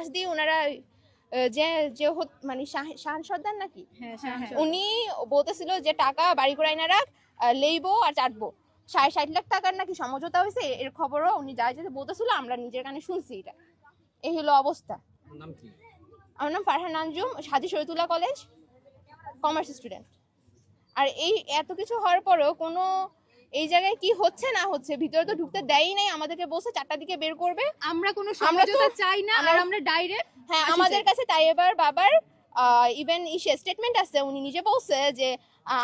পাশ দিয়ে ওনারা যে যে মানে শাহ- শাহান সর্দার নাকি? হ্যাঁ হ্যাঁ হ্যাঁ। উনি বলতেছিল যে টাকা বাড়ি করে আইনা রাখ লেইবো আর চাটবো। সাড়ে ষাট লাখ টাকার নাকি সমঝোতা হয়েছে এর খবরও উনি যা যেতে বলতেছিল আমরা নিজের কানে শুনছি এটা। এই হলো অবস্থা। আমার নাম Farhan Anjum Haji Shariatullah college commerce student. আর এই এত কিছু হওয়ার পরেও কোনো এই জায়গায় কি হচ্ছে না হচ্ছে? ভিতরে তো ঢুকতে দেয়ই নাই আমাদেরকে বসে চারটার দিকে বের করবে। আমরা কোনো সমঝোতা চাই না আর আমরা- ডাইরেক্ট হ্যাঁ আমাদের কাছে তাই এবার বাবার ইভেন ইসে স্টেটমেন্ট আছে উনি নিজে বলছে যে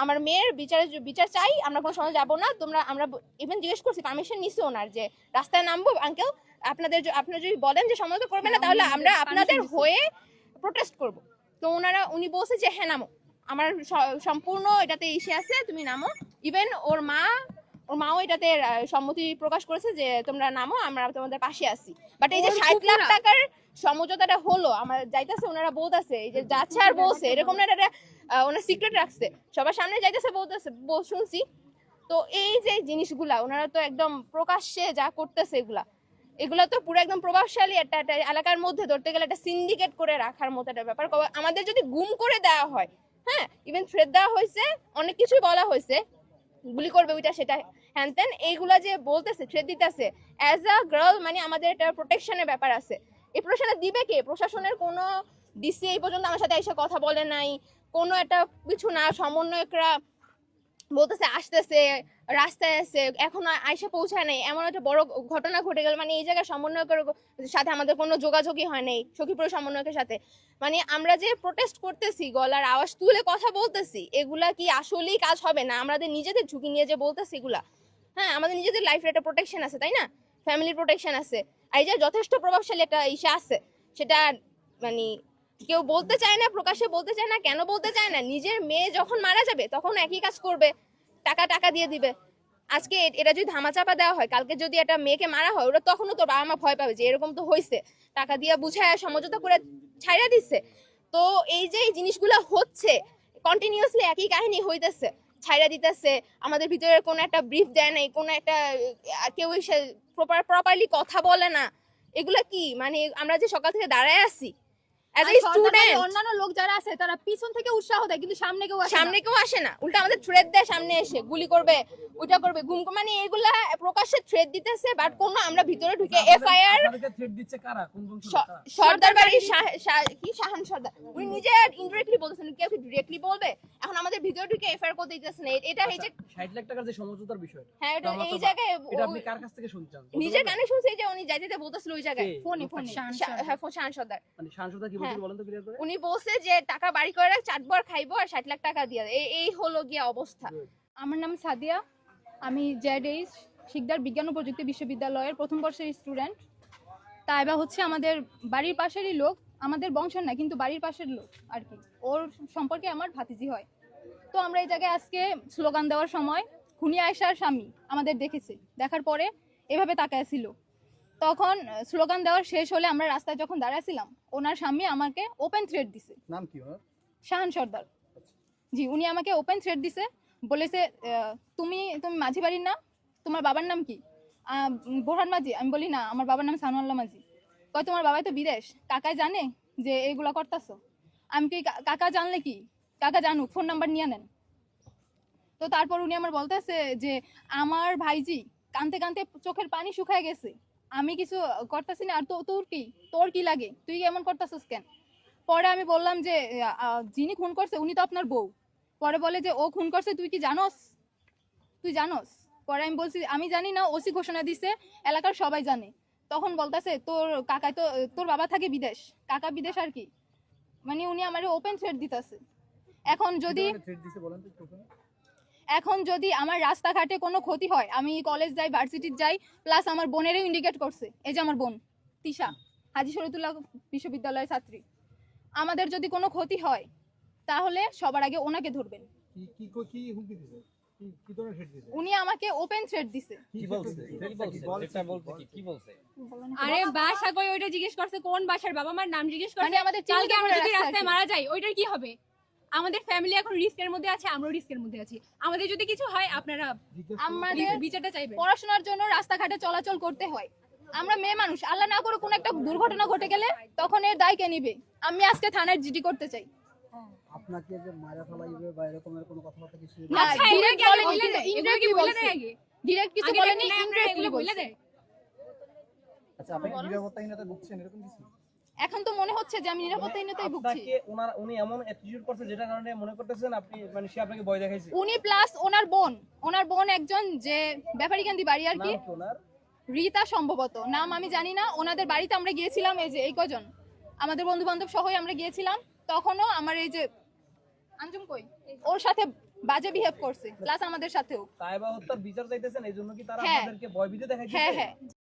আমার মেয়ের বিচার বিচার চাই আমরা কোনো সময় যাব না তোমরা আমরা ইভেন জিজ্ঞেস করছি পারমিশন নিছি ওনার যে রাস্তায় নামবো আঙ্কেল আপনাদের আপনারা যদি বলেন যে সমঝোতা করবেন না হ্যাঁ, তাহলে আমরা আপনাদের হয়ে প্রোটেস্ট করব। তো ওনারা উনি বলছে যে হ্যাঁ নামো। আমার সম্পূর্ণ এটাতে ইসে আছে তুমি নামো। ইভেন ওর মা ওর মাও এটাতে সম্মতি প্রকাশ করেছে যে তোমরা নামো আমরা তোমাদের পাশে আছি। বাট এই যে ষাট লাখ টাকার সমঝোতাটা হলো আমার যাইতেছে ওনারা বলতেছে এই যে যাচ্ছে আর বলছে এরকম না এটা ওনার সিক্রেট রাখছে। সবার সামনে যাইতেছে বলতেছে বল- শুনছি। তো এই যে জিনিসগুলা ওনারা তো একদম প্রকাশ্যে যা করতেছে এগুলা এগুলা তো পুরো একদম প্রভাবশালী একটা একটা এলাকার মধ্যে ধরতে গেলে একটা সিন্ডিকেট করে রাখার মতো একটা ব্যাপার। আমাদের যদি গুম করে দেওয়া হয় হ্যাঁ ইভেন থ্রেড দেওয়া হয়েছে অনেক কিছুই বলা হয়েছে গুলি করবে ওইটা সেটা। হ্যান ত্যান এইগুলা যে বলতেছে থ্রেট দিতেছে অ্যাজ আ গার্ল মানে আমাদের এটা প্রোটেকশনের ব্যাপার আছে। এই প্রশাসনে দিবে কে? প্রশাসনের কোনো ডিসি এই পর্যন্ত আমার সাথে এসে কথা বলে নাই। কোনো একটা কিছু না, সমন্বয়করা বলতেছে, আসতেছে, রাস্তায় আছে, এখনও আইসা পৌঁছায় নাই। এমন একটা বড় ঘটনা ঘটে গেল। মানে এই জায়গায় সমন্বয়কের সাথে আমাদের কোনো যোগাযোগই হয় নাই সখীপুর সমন্বয়কের সাথে। মানে আমরা যে প্রোটেস্ট করতেছি, গলার আওয়াজ তুলে কথা বলতেছি, এগুলা কি আসলেই কাজ হবে না? আমাদের নিজেদের ঝুঁকি নিয়ে যে বলতেছি এগুলা। হ্যাঁ আমাদের নিজেদের লাইফের একটা প্রোটেকশন আছে, তাই না? ফ্যামিলির প্রোটেকশন আছে। আর এই যে যথেষ্ট প্রভাবশালী একটা ইসে আছে, সেটা মানে কেউ বলতে চায় না, প্রকাশ্যে বলতে চায় না, কেন বলতে চায় না? নিজের মেয়ে যখন মারা যাবে, তখন একই কাজ করবে, টাকা টাকা দিয়ে দিবে। আজকে এটা যদি ধামাচাপা দেওয়া হয়, কালকে যদি একটা মেয়েকে মারা হয়, ওরা তখনও তোর বাবা মা ভয় পাবে যে এরকম তো হয়েছে টাকা দিয়ে বুঝায়, সমঝোতা করে ছাইরা দিচ্ছে তো এই যে এই জিনিসগুলো হচ্ছে কন্টিনিউয়াসলি একই কাহিনী হইতেছে, ছাইড়া দিতেছে। আমাদের ভিতরে কোনো একটা ব্রিফ দেয় নাই, কোনো একটা কেউ প্রপার প্রপারলি কথা বলে না। এগুলা কি? মানে আমরা যে সকাল থেকে দাঁড়ায় আছি অ্যাজ এ স্টুডেন্ট অন্যান্য লোক যারা আছে তারা পিছন থেকে উৎসাহ দেয় কিন্তু সামনে কেউ আসে সামনে কেউ আসে না। উল্টা আমাদের থ্রেড দেয় সামনে এসে গুলি করবে করবে গুম মানে এগুলা প্রকাশ্যে থ্রেড দিতেছে বাট কোনো আমরা ভিতরে ঢুকে এফআইআর আপনাদেরকে দিচ্ছে কারা? কোন বংশ সর্দার বাড়ির কি শাহান সর্দার? উনি নিজে ইনডিরেক্টলি বলতেছেন কেউ কি ডিরেক্টলি বলবে? এখন আমাদের ভিতরে ঢুকে এফআইআর করতে দিতেছেন এটা এই যে 60 লাখ টাকার যে সমঝোতার বিষয় হ্যাঁ এটা এই জায়গায় এটা আপনি কার কাছ থেকে শুনছেন? নিজের কানে শুনছি যে উনি যাইতে বলতেছিল ওই জায়গায়? ফোনে ফোনে। হ্যাঁ শাহান সর্দার। মানে কি হ্যাঁ। উনি বলছে যে টাকা বাড়ি করে রাখ চাটবো আর খাইবো আর ষাট লাখ টাকা দিয়ে। এই এই হলো গিয়া অবস্থা। আমার নাম সাদিয়া। আমি জেড এইচ শিকদার বিজ্ঞান ও প্রযুক্তি বিশ্ববিদ্যালয়ের প্রথম বর্ষের স্টুডেন্ট। তা এবার হচ্ছে আমাদের বাড়ির পাশেরই লোক আমাদের বংশের না কিন্তু বাড়ির পাশের লোক আর কি। ওর সম্পর্কে আমার ভাতিজি হয়। তো আমরা এই জায়গায় আজকে স্লোগান দেওয়ার সময় খুনি আয়সার স্বামী আমাদের দেখেছে। দেখার পরে এভাবে তাকায় ছিল। তখন স্লোগান দেওয়ার শেষ হলে আমরা রাস্তায় যখন দাঁড়াইছিলাম ওনার স্বামী আমাকে ওপেন থ্রেড দিছে। নাম কি ওনার? শাহান সর্দার। জি উনি আমাকে ওপেন থ্রেড দিছে বলেছে তুমি তুমি মাঝি বাড়ির না তোমার বাবার নাম কি? বোরহান মাঝি আমি বলি না আমার বাবার নাম সানুয়াল্লাহ মাঝি। কয় তোমার বাবাই তো বিদেশ কাকাই জানে যে এইগুলা করতেছো? আমি কি কা- কাকা জানলে কি? কাকা জানুক ফোন নাম্বার নিয়ে নেন। তো তারপর উনি আমার বলতেছে যে আমার ভাইজি কানতে কানতে চোখের পানি শুকায় গেছে। আমি কিছু করতেছি না। আর তোর কি? তোর কি লাগে? তুই এমন করতেছিস কেন? পরে আমি বললাম যে যিনি খুন করছে উনি তো আপনার বউ। পরে বলে যে, ও খুন করছে, তুই কি জানোস? তুই জানোস? পরে আমি বলছি, আমি জানি না, ওসি ঘোষণা দিছে, এলাকার সবাই জানে। তখন বলতাছে, তোর কাকাই তো, তোর বাবা থাকে বিদেশ। কাকা বিদেশ আর কি? মানে উনি আমার ওপেন থ্রেড দিতেছে। এখন যদি এখন যদি আমার রাস্তাঘাটে কোনো ক্ষতি হয় আমি কলেজ যাই ভার্সিটির যাই প্লাস আমার বোনেরও ইন্ডিকেট করছে। এই যে আমার বোন তিশা হাজি শরীতুল্লাহ বিশ্ববিদ্যালয়ের ছাত্রী। আমাদের যদি কোনো ক্ষতি হয় তাহলে সবার আগে ওনাকে ধরবেন। কি কি কই- কি হুমকি দিছে? কি কি ধরনের থ্রেট দিছে? উনি আমাকে ওপেন থ্রেড দিছে। কি বলছে? কি বলছে? আরে বাসা কই ওইটা জিজ্ঞেস করছে কোন বাসার বাবা মার নাম জিজ্ঞেস করছে? মানে আমাদের কালকে চিন্তা আমরা যদি রাস্তায় মারা যাই ওইটার কি হবে? আমাদের ফ্যামিলি এখন রিস্কের মধ্যে আছে আমরাও রিস্কের মধ্যে আছি। আমাদের যদি কিছু হয় আপনারা আমাদের বিচারটা চাইবেন। পড়াশোনার জন্য রাস্তাঘাটে চলাচল করতে হয়। আমরা মেয়ে মানুষ আল্লাহ না করে কোনো একটা দুর্ঘটনা ঘটে গেলে তখন এর দায় কে নিবে? আমি আজকে থানার জিডি করতে চাই। আপনাকে যে মারা ফেলাইবে বা এরকমের কোনো কথাবার্তা কিছু না, আচ্ছা, direct কি বলে কি বলে। দেয় আগে? ডিরেক্ট কিছু বলেনি এগুলো বলে দেয়? আচ্ছা আপনি নিরাপত্তাহীনতা ভুগছেন এরকম কিছু? এখন তো মনে হচ্ছে যে আমি নিরাপত্তাহীনতায় ভুগছি। আপনাকে ওনার উনি এমন অ্যাটিটিউড করছে যেটা কারণে মনে করতেছেন আপনি মানে সে আপনাকে ভয় দেখাইছে। উনি প্লাস ওনার বোন ওনার বোন একজন যে ব্যাপারীকান্দি বাড়ি আর কি। রিতা সম্ভবত নাম আমি জানি না। ওনাদের বাড়িতে আমরা গিয়েছিলাম এই যে এই কজন আমাদের বন্ধু বান্ধব সহই আমরা গিয়েছিলাম। তখনও আমার এই যে আঞ্জুম কই? ওর সাথে বাজে বিহেভ করছে প্লাস আমাদের সাথেও। তাইবা হত্যার বিচার চাইতেছেন এই জন্য কি তারা হ্যাঁ। আপনাদেরকে ভয় ভীতি দেখাইছে হ্যাঁ হ্যাঁ।